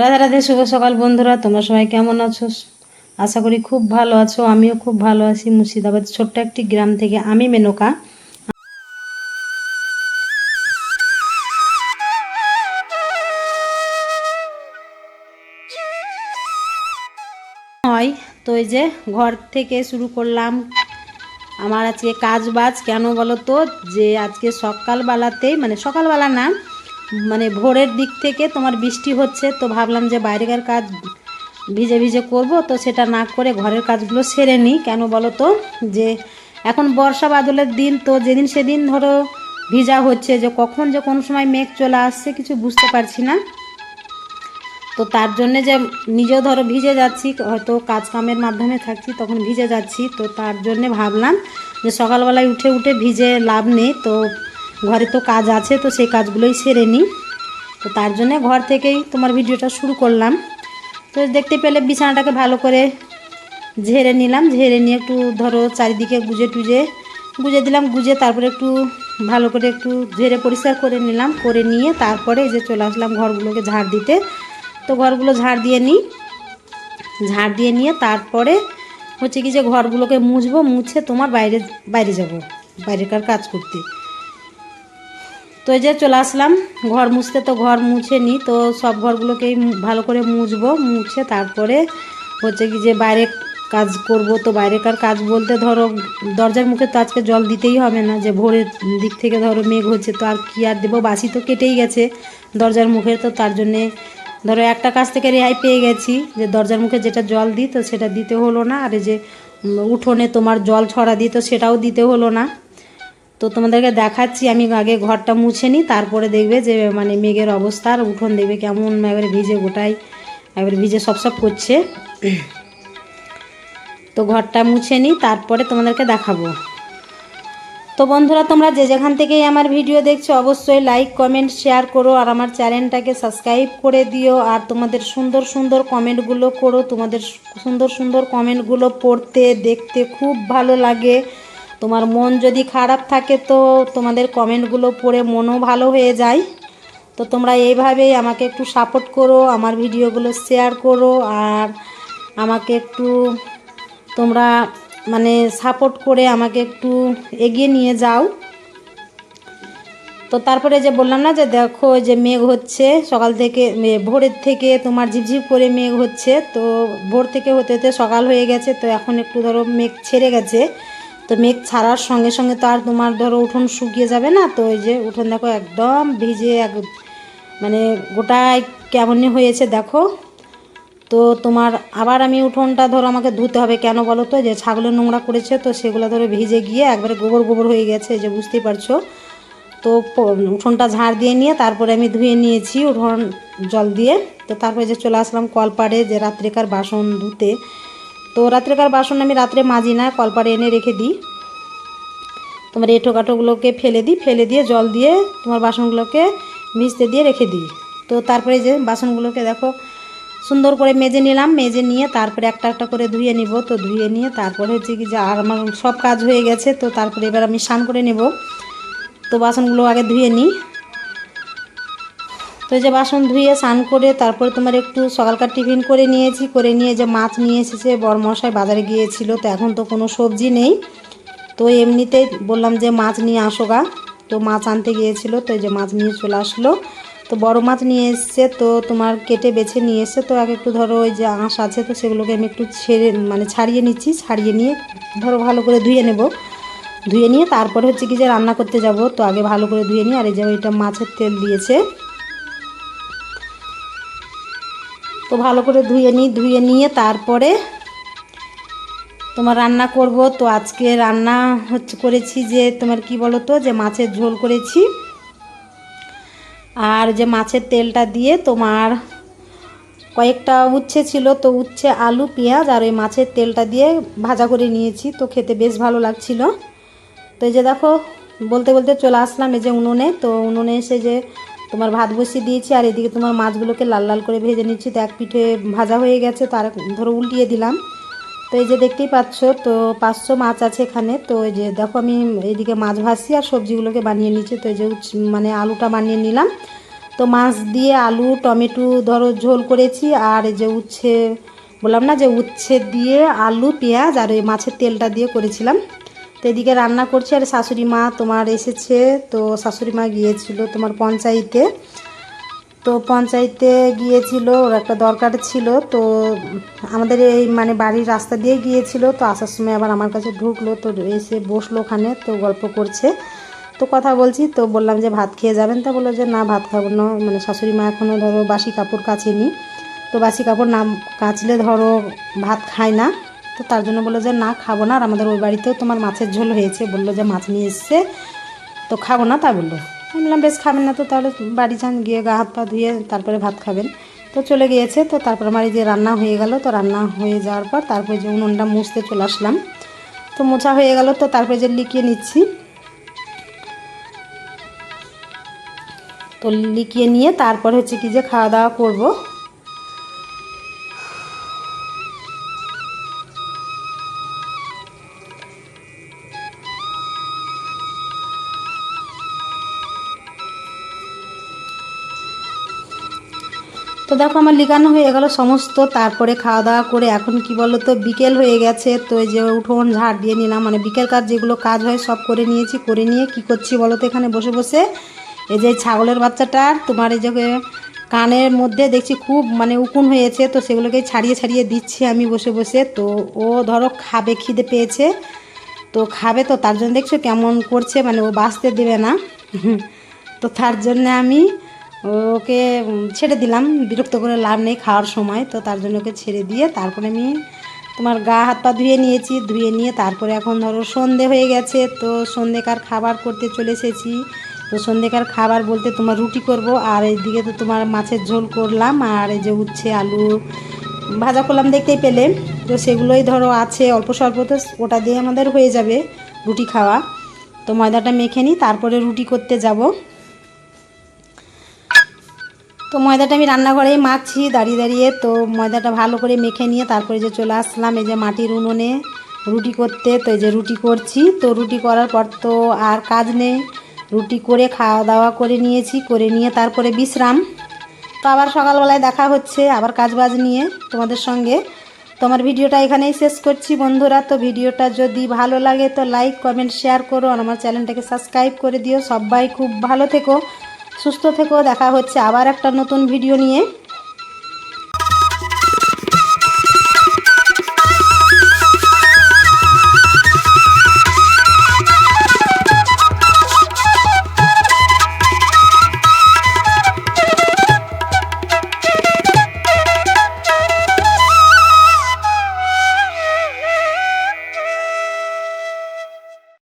রাধা রাধে, শুভ সকাল বন্ধুরা, তোমরা সবাই কেমন আছো? আশা করি খুব ভালো আছো, আমিও খুব ভালো আছি মুর্শিদাবাদ ছোট্ট একটি গ্রাম থেকে আমি মেনকা। হয়, তো এই যে ঘর থেকে শুরু করলাম। আমার আজকে কাজ বাজ কেন বলো তো? যে আজকে সকালবেলাতেই মানে সকালবেলা না মানে ভোরের দিক থেকে তোমার বৃষ্টি হচ্ছে, তো ভাবলাম যে বাইরেকার কাজ ভিজে ভিজে করব, তো সেটা না করে ঘরের কাজগুলো সেরে নিই। কেন বলো তো? যে এখন বর্ষা বাদলের দিন, তো যেদিন সেদিন ধরো ভিজা হচ্ছে, যে কখন যে কোন সময় মেঘ চলে আসছে কিছু বুঝতে পারছি না। তো তার জন্যে যে নিজেও ধরো ভিজে যাচ্ছি, হয়তো কাজ কামের মাধ্যমে থাকছি, তখন ভিজে যাচ্ছি, তো তার জন্যে ভাবলাম যে সকালবেলায় উঠে উঠে ভিজে লাভ নেই, তো ঘরে তো কাজ আছে, তো সেই কাজগুলোই সেরে নিই। তো তার জন্যে ঘর থেকেই তোমার ভিডিওটা শুরু করলাম। তো দেখতে পেলে বিছানাটাকে ভালো করে ঝেড়ে নিলাম। ঝেড়ে নিয়ে একটু ধরো চারিদিকে গুজে টুজে, গুজে দিলাম, গুজে তারপরে একটু ভালো করে একটু ঝেড়ে পরিষ্কার করে নিলাম। করে নিয়ে তারপরে যে চলে আসলাম ঘরগুলোকে ঝাড় দিতে। তো ঘরগুলো ঝাড় দিয়ে নিই। ঝাড় দিয়ে নিয়ে তারপরে হচ্ছে কি যে ঘরগুলোকে মুছবো, মুছে তোমার বাইরে বাইরে যাব। বাইরেকার কাজ করতে। তো এই যে চলে আসলাম, ঘর মুছতে তো ঘর মুছে নিই তো সব ঘরগুলোকেই ভালো করে মুছবো, মুছে তারপরে হচ্ছে কি যে বাইরে কাজ করব। তো বাইরেকার কাজ বলতে ধরো, দরজার মুখে তো আজকে জল দিতেই হবে না, যে ভোরের দিক থেকে ধরো মেঘ হচ্ছে, তো আর কি আর দেবো? বাসি তো কেটেই গেছে দরজার মুখে তো তার জন্যে ধরো একটা কাজ থেকে রেহাই পেয়ে গেছি, যে দরজার মুখে যেটা জল দিই, তো সেটা দিতে হলো না, আর এই যে উঠোনে তোমার জল ছড়া দিই, তো সেটাও দিতে হলো না। তো তোমাদেরকে দেখাচ্ছি, আমি আগে ঘরটা মুছে নিই, তারপরে দেখবে যে মানে মেঘের অবস্থা আর উঠোন দেখবে কেমন এবারে ভিজে গোটাই এবারে ভিজে সব সব করছে। তো ঘরটা মুছে নিই, তারপরে তোমাদেরকে দেখাবো। তো বন্ধুরা, তোমরা যে যেখান থেকেই আমার ভিডিও দেখছ, অবশ্যই লাইক কমেন্ট শেয়ার করো, আর আমার চ্যানেলটাকে সাবস্ক্রাইব করে দিও, আর তোমাদের সুন্দর সুন্দর কমেন্টগুলো করো, তোমাদের সুন্দর সুন্দর কমেন্টগুলো পড়তে, দেখতে খুব ভালো লাগে। তোমার মন যদি খারাপ থাকে তো তোমাদের কমেন্টগুলো পড়ে মনও ভালো হয়ে যায়। তো তোমরা এইভাবেই আমাকে একটু সাপোর্ট করো, আমার ভিডিওগুলো শেয়ার করো আর আমাকে একটু তোমরা মানে সাপোর্ট করে আমাকে একটু এগিয়ে নিয়ে যাও। তো তারপরে যে বললাম না যে দেখো যে মেঘ হচ্ছে, সকাল থেকে ভোরের থেকে তোমার ঝিপঝিপ করে মেঘ হচ্ছে, তো ভোর থেকে হতে হতে সকাল হয়ে গেছে, তো এখন একটু ধরো মেঘ ছেড়ে গেছে। তো মেঘ ছাড়ার সঙ্গে সঙ্গে তো আর তোমার ধরো উঠোন শুকিয়ে যাবে না? তো ওই যে উঠোন দেখো একদম ভিজে এক মানে গোটায় কেমনই হয়েছে দেখো। তো তোমার আবার আমি উঠোনটা ধরো আমাকে ধুতে হবে। কেন বলো তো? যে ছাগলের নোংরা করেছে তো সেগুলো ধরো ভিজে গিয়ে একবারে গোবর গোবর হয়ে গেছে যে বুঝতেই পারছ। তো উঠোনটা ঝাড় দিয়ে নিয়ে তারপরে আমি ধুয়ে নিয়েছি উঠোন জল দিয়ে। তো তারপরে যে চলে আসলাম কলপাড়ে যে রাত্রেকার বাসন ধুতে। তো রাত্রেকার বাসন আমি রাত্রে মাজি না কলপাড়ে এনে রেখে দিই। তোমার এঁটো কাটোগুলোকে ফেলে দিই, ফেলে দিয়ে জল দিয়ে তোমার বাসনগুলোকে ভিজতে দিয়ে রেখে দিই। তো তারপরে যে বাসনগুলোকে দেখো, সুন্দর করে মেজে নিলাম, মেজে নিয়ে তারপরে একটা একটা করে ধুয়ে নিব। তো ধুয়ে নিয়ে তারপরে হচ্ছে কি যে আর আমার সব কাজ হয়ে গেছে, তো তারপরে এবার আমি স্নান করে নেব। তো বাসনগুলো আগে ধুয়ে নিই। তো যে বাসন ধুয়ে স্নান করে তারপরে তোমার একটু সকালকার টিফিন করে নিয়েছি, করে নিয়ে যে মাছ নিয়ে এসেছে, বরমশাই বাজারে গিয়েছিল, তো এখন তো কোনো সবজি নেই। তো এমনিতেই বললাম যে মাছ নিয়ে আসো গা। তো মাছ আনতে গিয়েছিল, তো যে মাছ নিয়ে চলে আসলো। তো বড় মাছ নিয়ে এসছে, তো তোমার কেটে বেছে নিয়ে এসছে। তো আগে একটু ধরো ওই যে আঁশ আছে, তো সেগুলোকে আমি একটু ছেড়ে মানে ছাড়িয়ে নিচ্ছি, ছাড়িয়ে নিয়ে ধরো ভালো করে ধুয়ে নেব। ধুয়ে নিয়ে তারপরে হচ্ছে কি যে রান্না করতে যাব, তো আগে ভালো করে ধুয়ে নিই আর এই যে ওইটা মাছের তেল দিয়েছে। তো ভালো করে ধুয়ে নিই, ধুয়ে নিয়ে তারপরে তোমার রান্না করব। তো আজকে রান্না হচ্ছে করেছি যে তোমার কি বলো তো যে মাছের ঝোল করেছি। আর যে মাছের তেলটা দিয়ে তোমার কয়েকটা উচ্ছে ছিল, তো উচ্ছে, আলু, পেঁয়াজ আর ওই মাছের তেলটা দিয়ে ভাজা করে নিয়েছি। তো খেতে বেশ ভালো লাগছিল। তো এই যে দেখো, বলতে বলতে চলে আসলাম এই যে উনুনে। তো উনুনে এসে যে তোমার ভাত বসিয়ে দিয়েছি আর এদিকে তোমার মাছগুলোকে লাল লাল করে ভেজে নিচ্ছি। তো এক পিঠে ভাজা হয়ে গেছে, তার ধরো উল্টিয়ে দিলাম। তো এই যে দেখতেই পাচ্ছ, তো পাঁচশো মাছ আছে এখানে। তো এই যে দেখো আমি এদিকে মাছ ভাজছি আর সবজিগুলোকে বানিয়ে নিচ্ছি। তো এই যে মানে আলুটা বানিয়ে নিলাম। তো মাছ দিয়ে আলু, টমেটো, ধরো ঝোল করেছি আর এই যে উচ্ছে, বললাম না যে উচ্ছে দিয়ে আলু, পেঁয়াজ আর ওই মাছের তেলটা দিয়ে করেছিলাম। তো এদিকে রান্না করছি, আর শাশুড়ি মা তোমার এসেছে। তো শাশুড়ি মা গিয়েছিল তোমার পঞ্চায়েতে। তো পঞ্চায়েতে গিয়েছিল, ওর একটা দরকার ছিল। তো আমাদের এই মানে বাড়ির রাস্তা দিয়ে গিয়েছিল, তো আসার সময় আবার আমার কাছে ঢুকলো, তো এসে বসল ওখানে, তো গল্প করছে। তো কথা বলছি, তো বললাম যে ভাত খেয়ে যাবেন? তা বলল যে না, ভাত খাব না। মানে শাশুড়ি মা এখনও ধরো বাসি কাপড় কাচেনি। তো বাসি কাপড় না কাচলে ধরো ভাত খায় না। তো তার জন্য বলল যে, না, খাব না। আর আমাদের ওই বাড়িতেও তোমার মাছের ঝোল হয়েছে। বলল যে, মাছ নিয়ে এসছে, তো খাব না। তা বলল। আমি বললাম, বেশ, খাবেন না তো, তাহলে বাড়ি যান, গিয়ে গা হাত পা ধুয়ে তারপরে ভাত খাবেন। তো চলে গিয়েছে। তো তারপর আমার এই যে রান্না হয়ে গেল, তো রান্না হয়ে যাওয়ার পর তারপরে যে উনুনটা মুছতে চলে আসলাম। তো মোছা হয়ে গেল, তো তারপরে যে লিখিয়ে নিচ্ছি। তো লিখিয়ে নিয়ে তারপর হচ্ছে কি যে খাওয়া দাওয়া করব। তো দেখো আমার লিখানো হয়ে গেল সমস্ত, তারপরে খাওয়া দাওয়া করে এখন কি বলো তো বিকেল হয়ে গেছে, তো এই যে উঠোন, ঝাড় দিয়ে নিলাম। মানে বিকেল কাজ, যেগুলো কাজ হয় সব করে নিয়েছি। করে নিয়ে কি করছি বলো তো এখানে বসে বসে এই যে ছাগলের বাচ্চাটার তোমার এই যে কানের মধ্যে দেখছি খুব মানে উকুন হয়েছে, তো সেগুলোকে ছাড়িয়ে ছাড়িয়ে দিচ্ছি আমি বসে বসে। তো ও ধরো খাবে, খিদে পেয়েছে। তো খাবে তো, তার জন্য দেখছ কেমন করছে মানে ও বাঁচতে দেবে না। তো তার জন্য আমি ওকে ছেড়ে দিলাম, বিরক্ত করে লাভ নেই খাওয়ার সময়, তো তার জন্য ওকে ছেড়ে দিয়ে তারপরে আমি তোমার গা হাত পা ধুয়ে নিয়েছি, ধুয়ে নিয়ে তারপরে এখন ধরো সন্ধে হয়ে গেছে, তো সন্ধেকার খাবার করতে চলে এসেছি। তো সন্ধেকার খাবার বলতে তোমার রুটি করব, আর এইদিকে তো তোমার মাছের ঝোল করলাম, আর এই যে উচ্ছে, আলু ভাজা করলাম দেখতেই পেলে। তো সেগুলোই ধরো আছে, অল্প স্বল্প তো ওটা দিয়ে আমাদের হয়ে যাবে রুটি খাওয়া। তো ময়দাটা মেখে নিই, তারপরে রুটি করতে যাব। তো ময়দাটা আমি রান্নাঘরেই মাখছি, দাঁড়িয়ে দাঁড়িয়ে। তো ময়দাটা ভালো করে মেখে নিয়ে তারপরে যে চলে আসলাম, এই যে মাটির উনুনে রুটি করতে। তো এই যে রুটি করছি। তো রুটি করার পর তো আর কাজ নেই। রুটি করে খাওয়া দাওয়া করে নিয়েছি, করে নিয়ে তারপরে বিশ্রাম। তো আবার সকালবেলায় দেখা হচ্ছে, আবার কাজ বাজ নিয়ে তোমাদের সঙ্গে। তো আমার ভিডিওটা এখানেই শেষ করছি বন্ধুরা। তো ভিডিওটা যদি ভালো লাগে তো লাইক কমেন্ট শেয়ার করো। আর আমার চ্যানেলটাকে সাবস্ক্রাইব করে দিও। সবাই খুব ভালো থেকো। সুস্থ থেকেও দেখা হচ্ছে আবার একটা নতুন ভিডিও নিয়ে।